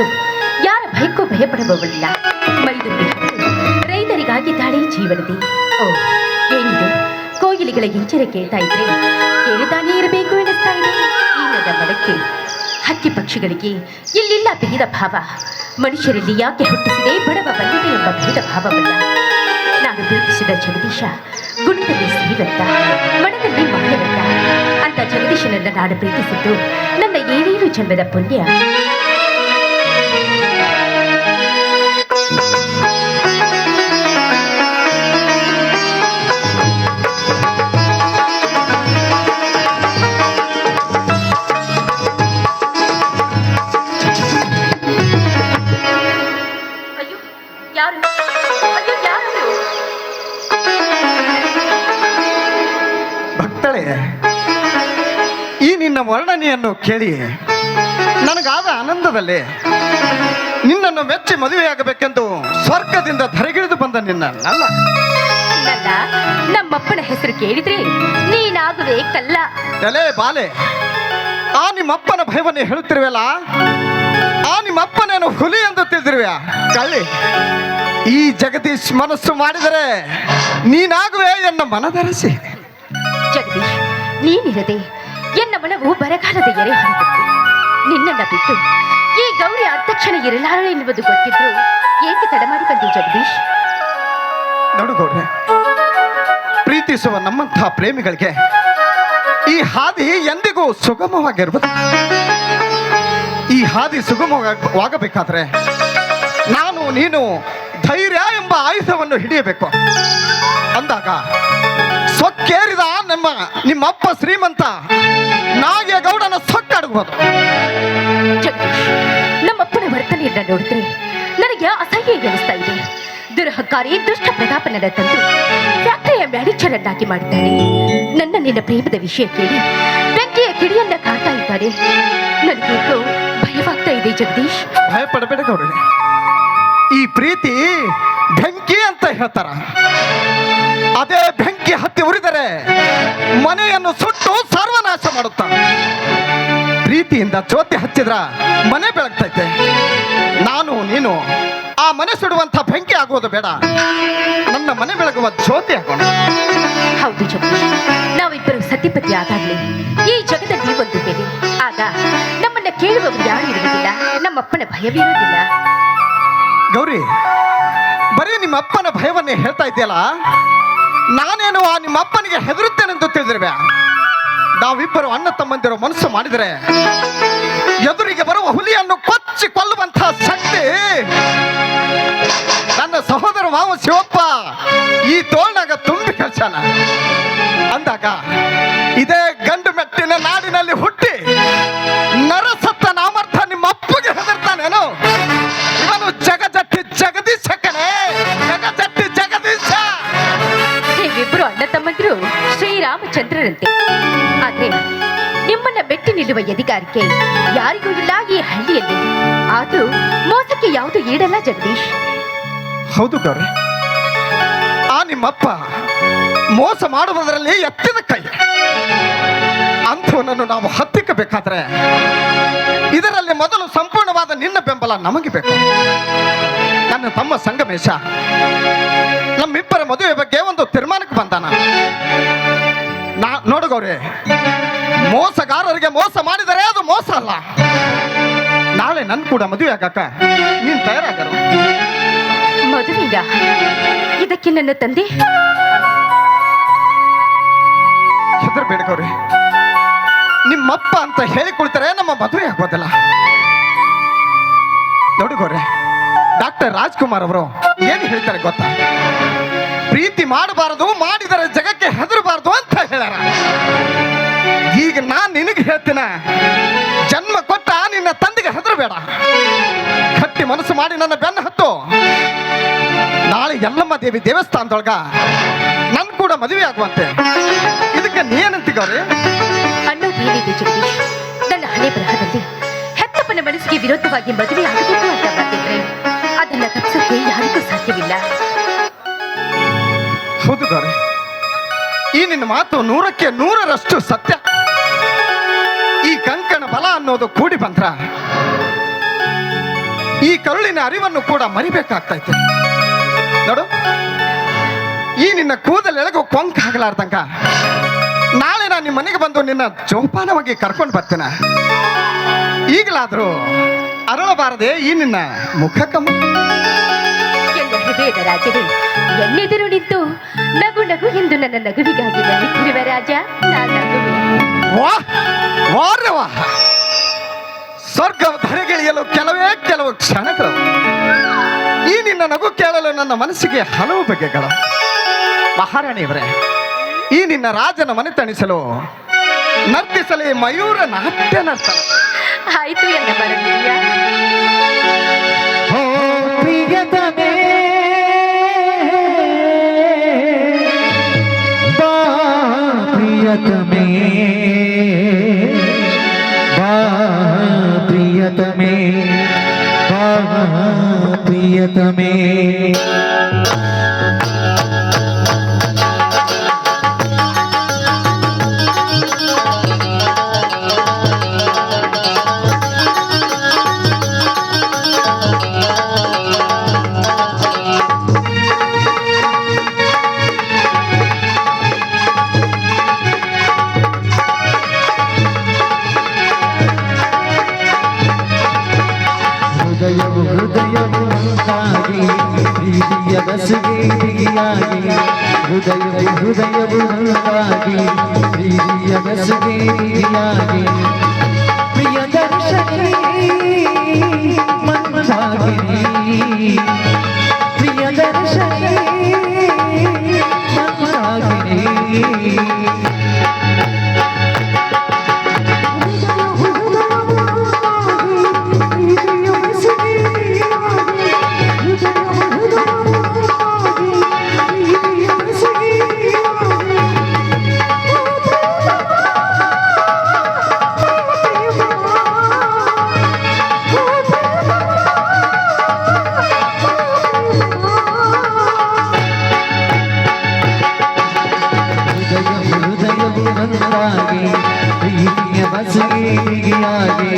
ಬದುಕು ಯಾರ ಭಯಕ್ಕೂ ಭಯಪಡುವವಳಿಲ್ಲ ಮೈದುಂಬಿ ರೈತರಿಗಾಗಿ ರೈತರಿಗಾಗಿದ್ದಾಳೆ ಜೀವನದಿ. ಓ, ಏನಿದು? ಕೋಗಿಲಿಗಳ ಇಂಚರ ಕೇಳ್ತಾ ಇದ್ರೆ ಕೇಳಿದಾನೇ ಇರಬೇಕು ಎನಿಸ್ತಾ ಇದೆ. ಈ ನನ್ನ ಹಕ್ಕಿ ಪಕ್ಷಿಗಳಿಗೆ ಇಲ್ಲಿಲ್ಲ ಭೇದ ಭಾವ. ಮನುಷ್ಯರಲ್ಲಿ ಯಾಕೆ ಹುಟ್ಟಿಸಿದೆ ಬಡವ ಬಂದಿದೆ ಎಂಬ ಭೇದ ಭಾವವಲ್ಲ. ನಾನು ಪ್ರೀತಿಸಿದ ಜಗದೀಶ ಗುಣದಲ್ಲಿ ಶ್ರೀವಂತ ಮನದಲ್ಲಿ ಮಾನವಂತ. ಅಂತ ಜಗದೀಶನನ್ನ ನಾನು ಪ್ರೀತಿಸಿದ್ದು ನನ್ನ ಏಳೇಳು ಜನ್ಮದ ಪುಣ್ಯ. ವರ್ಣನೆಯನ್ನು ಕೇಳಿ ನನಗಾದ ಆನಂದದಲ್ಲಿ ನಿನ್ನನ್ನು ಮೆಚ್ಚಿ ಮದುವೆಯಾಗಬೇಕೆಂದು ಸ್ವರ್ಗದಿಂದ ಧರೆಗಿಳಿದು ಬಂದ ನಿನ್ನ ನನ್ನ. ನಮ್ಮಪ್ಪನ ಹೆಸರು ಕೇಳಿದ್ರೆ ನೀನಾಗುವೆ ಕಲ್ಲ. ಎಲೆ ಬಾಲೆ ಆ ನಿಮ್ಮಪ್ಪನ ಭಯವನ್ನೇ ಹೇಳುತ್ತಿರುವಲ್ಲ? ಆ ನಿಮ್ಮಪ್ಪನೇನು ಹುಲಿ ಎಂದು ತಿಳಿದಿರುವ ಕಳ್ಳಿ ಈ ಜಗದೀಶ್ ಮನಸ್ಸು ಮಾಡಿದರೆ ನೀನಾಗುವೆ ಎನ್ನ ಮನದರಸಿ. ಜಗದೀಶ್ ನೀನಿರದೆ ಎನ್ನ ಮನವು ಬರಗಾಲದ ಎರೆ ಹೊರಬಿಟ್ಟು ನಿನ್ನನ್ನ ಬಿಟ್ಟು ಈ ಗೌರಿ ಅಧ್ಯಕ್ಷನ ಇರಲಾರಳು ಎನ್ನುವುದು ಗೊತ್ತಿದ್ರು ಏಕೆ ತಡ ಮಾಡಿ ಬಂದಿ ಜಗದೀಶ್? ನೋಡು ಗೌಡ್ರೆ, ಪ್ರೀತಿಸುವ ನಮ್ಮಂತಹ ಪ್ರೇಮಿಗಳಿಗೆ ಈ ಹಾದಿ ಎಂದಿಗೂ ಸುಗಮವಾಗಿರ್ಬೋದು ಈ ಹಾದಿ ಸುಗಮವಾಗಬೇಕಾದ್ರೆ ನಾನು ನೀನು ಧೈರ್ಯ ಎಂಬ ಆಯುಧವನ್ನು ಹಿಡಿಯಬೇಕು. ಅಂದಾಗ ಸೊಕ್ಕೇರಿದ ನಮ್ಮ ನಿಮ್ಮಪ್ಪ ಶ್ರೀಮಂತ ನಮ್ಮ ನಮ್ಮಪ್ಪನ ವರ್ತನೆಯನ್ನ ನೋಡಿದ್ರೆ ನನಗೆ ಅಸಹ್ಯ ಎನಿಸ್ತಾ ಇದೆ. ದುರಹಕಾರಿ ದುಷ್ಟ ಪ್ರತಾಪನನ್ನ ತಂದು ಫ್ಯಾಕ್ಟರಿಯ ಮ್ಯಾನೇಜರನ್ನಾಗಿ ಮಾಡಿದ್ದಾನೆ ನನ್ನ ನಿನ್ನ ಪ್ರೇಮದ ವಿಷಯ ಕೇಳಿ ಬೆಂಕಿಯ ಕಿಡಿಯನ್ನ ಕಾಡ್ತಾ ಇದ್ದಾನೆ ನನಗೆ ಭಯವಾಗ್ತಾ ಇದೆ ಜಗದೀಶ್. ಭಯ ಪಡಬೇಡ ಈ ಪ್ರೀತಿ ಬೆಂಕಿ ಅಂತ ಹೇಳ್ತಾರ. ಅದೇ ಬೆಂಕಿ ಹತ್ತಿ ಉರಿದರೆ ಮನೆಯನ್ನು ಸುಟ್ಟು ಸರ್ವನಾಶ ಮಾಡುತ್ತ ಪ್ರೀತಿಯಿಂದ ಜ್ಯೋತಿ ಹಚ್ಚಿದ್ರ ಮನೆ ಬೆಳಗ್ತೈತೆ. ನಾನು ನೀನು ಆ ಮನೆ ಸುಡುವಂತ ಬೆಂಕಿ ಆಗುವುದು ಬೇಡ. ನನ್ನ ಮನೆ ಬೆಳಗುವ ಜ್ಯೋತಿ ಆಗೋಣ. ಹೌದು ಜಗದೀಶ್ ನಾವಿಬ್ಬರು ಸತಿಪತಿ ಆದಾಗ್ಲೇ ಈ ಜಗದಲ್ಲಿ ಒಂದು ಬೆಲೆ ಆಗ ನಮ್ಮನ್ನ ಕೇಳುವವರು ಯಾರು ಇರುವುದಿಲ್ಲ ನಮ್ಮಪ್ಪನ ಭಯವಿರುವುದಿಲ್ಲ ಗೌರಿ ಬರೀ ನಿಮ್ಮ ಅಪ್ಪನ ಭಯವನ್ನೇ ಹೇಳ್ತಾ ಇದೆಯಲ್ಲ? ನಾನೇನು ಆ ನಿಮ್ಮ ಅಪ್ಪನಿಗೆ ಹೆದರುತ್ತೇನೆಂದು ತಿಳಿದಿರುವೆ? ನಾವಿಬ್ಬರು ಅಣ್ಣ ತಮ್ಮಂದಿರು ಮನಸ್ಸು ಮಾಡಿದರೆ ಎದುರಿಗೆ ಬರುವ ಹುಲಿಯನ್ನು ಕೊಚ್ಚಿ ಕೊಲ್ಲುವಂತಹ ಶಕ್ತಿ ನನ್ನ ಸಹೋದರ ಮಾವ ಶಿವಪ್ಪ ಈ ತೋಳ್ನಾಗ ತುಂಬಿ ಕಳ್ಸಾನ ಅಂದಾಗ ಇದೇ ಶ್ರೀರಾಮಚಂದ್ರರಂತೆ ಆದ್ರೆ ನಿಮ್ಮನ್ನ ಬೆಟ್ಟಿ ನಿಲ್ಲುವ ಎದಿಗಾರಿಕೆ ಯಾರಿಗೂ ಇಲ್ಲ ಈ ಹಳ್ಳಿಯಲ್ಲಿ. ಆದ್ರೂ ಮೋಸಕ್ಕೆ ಯಾವುದು ಈಡಲ್ಲ ಜಗದೀಶ್? ಹೌದು ಗೌರಿ. ಆ ನಿಮ್ಮಪ್ಪ ಮೋಸ ಮಾಡುವುದರಲ್ಲಿ ಎತ್ತಿದ ಕೈ. ಅಂಥವನನ್ನು ನಾವು ಹತ್ತಿಕ್ಕಬೇಕಾದ್ರೆ ಇದರಲ್ಲಿ ಮೊದಲು ಸಂಪೂರ್ಣವಾದ ನಿನ್ನ ಬೆಂಬಲ ನಮಗೆ ಬೇಕು. ನನ್ನ ತಮ್ಮ ಸಂಗಮೇಶ, ನಮ್ಮಿಬ್ಬರ ಮದುವೆ ಬಗ್ಗೆ ಒಂದು ತೀರ್ಮಾನಕ್ಕೆ ಬಂದಾನ. ನೋಡು ಗೌರಿ ಮೋಸಗಾರರಿಗೆ ಮೋಸ ಮಾಡಿದರೆ ಅದು ಮೋಸ ಅಲ್ಲ. ನಾಳೆ ನನ್ ಕೂಡ ಮದುವೆ ಆಗಕ್ಕ ನೀನ್ ತಯಾರಾಗರು. ಮದುವೆಗ? ಇದಕ್ಕೆ ನನ್ನ ತಂದೆ? ಹೆದರ್ಬೇಡ ಗೌರಿ. ನಿಮ್ಮಪ್ಪ ಅಂತ ಹೇಳಿಕೊಳ್ತಾರೆ ನಮ್ಮ ಮದುವೆ ಆಗೋದಿಲ್ಲ. ನೋಡು ಗೌರಿ ಡಾಕ್ಟರ್ ರಾಜ್ಕುಮಾರ್ ಅವರು ಏನು ಹೇಳ್ತಾರೆ ಗೊತ್ತಾ? ಪ್ರೀತಿ ಮಾಡಬಾರದು, ಮಾಡಿದರೆ ಜಗಕ್ಕೆ ಹೆದರಬಾರದು ಅಂತ ಹೇಳ್ಯಾರ. ಈಗ ನಾನು ನಿನಗೆ ಹೇಳ್ತೀನ, ಜನ್ಮ ಕೊಟ್ಟ ನಿನ್ನ ತಂದೆಗೆ ಹೆದರಬೇಡ. ಕಟ್ಟಿ ಮನಸ್ಸು ಮಾಡಿ ನನ್ನ ಬೆನ್ನ ಹತ್ತು. ನಾಳೆ ಯಲ್ಲಮ್ಮ ದೇವಿ ದೇವಸ್ಥಾನದೊಳಗ ನನ್ ಕೂಡ ಮದುವೆ ಆಗುವಂತೆ. ಇದಕ್ಕೆ ನೀ ಜಗದೀಶ್ ನನ್ನ ಬರಹದಲ್ಲಿ ಹೆತ್ತಪ್ಪನ ಮನಸ್ಸಿಗೆ ವಿರೋಧವಾಗಿ ಮದುವೆ ಆಗಬೇಕು ಅಂತ ಬಂದಿದ್ರೆ ಅದನ್ನ ತಪ್ಪಿಸೋಕೆ ಯಾರಿಗೂ ಸಾಧ್ಯವಿಲ್ಲ. ಹೌದು ಈ ನಿನ್ನ ಮಾತು ನೂರಕ್ಕೆ ನೂರರಷ್ಟು ಸತ್ಯ. ಈ ಕಂಕಣ ಬಲ ಅನ್ನೋದು ಕೂಡಿ ಬಂದ್ರ ಈ ಕರುಳಿನ ಅರಿವನ್ನು ಕೂಡ ಮರಿಬೇಕಾಗ್ತೈತೆ ನೋಡು, ಈ ನಿನ್ನ ಕೂದಲು ಕೊಂಕ ಆಗಲಾರ್ದಂಗ ನಾಳೆ ನಾನು ನಿಮ್ಮ ಮನೆಗೆ ಬಂದು ನಿನ್ನ ಜೋಪಾನವಾಗಿ ಕರ್ಕೊಂಡು ಬರ್ತೇನೆ. ಈಗಲಾದರೂ ಅರಳಬಾರದೆ ಈ ನಿನ್ನ ಮುಖ ಕಮ್ಮು. ಎಲ್ಲ ಹೃದಯದ ರಾಜನೇ ಎನ್ನೆದುರು ನಿಂತು ನಗು ಎಂದು ನನ್ನ ನಗುವಿಗಾಗಿ ನಗುತ್ತಿರುವ ರಾಜ ಸ್ವರ್ಗ ಧರೆಗಿಳಿಯಲು ಕೆಲವೇ ಕೆಲವು ಕ್ಷಣಗಳು. ಈ ನಿನ್ನ ನಗು ಕೇಳಲು ನನ್ನ ಮನಸ್ಸಿಗೆ ಹಲವು ಬಗೆಗಳು. ಮಹಾರಾಣಿಯವರೇ ಈ ನಿನ್ನ ರಾಜನ ಮನೆ ತಣಿಸಲು ನರ್ತಿಸಲಿ ಮಯೂರ ನಾಟ್ಯ ನರ್ತನ ಆಯ್ತು ಹೋ ಬರಲಿಲ್ಲ ഹൃദയം ഹൃദയം താകി പ്രീതിയ ബസുകേരിയാകി ഹൃദയം ഹൃദയം താകി പ്രീതിയ ബസുകേരിയാകി പ്രിയ ദർശകി മന്ദാകിരി പ്രിയ மிகியாதே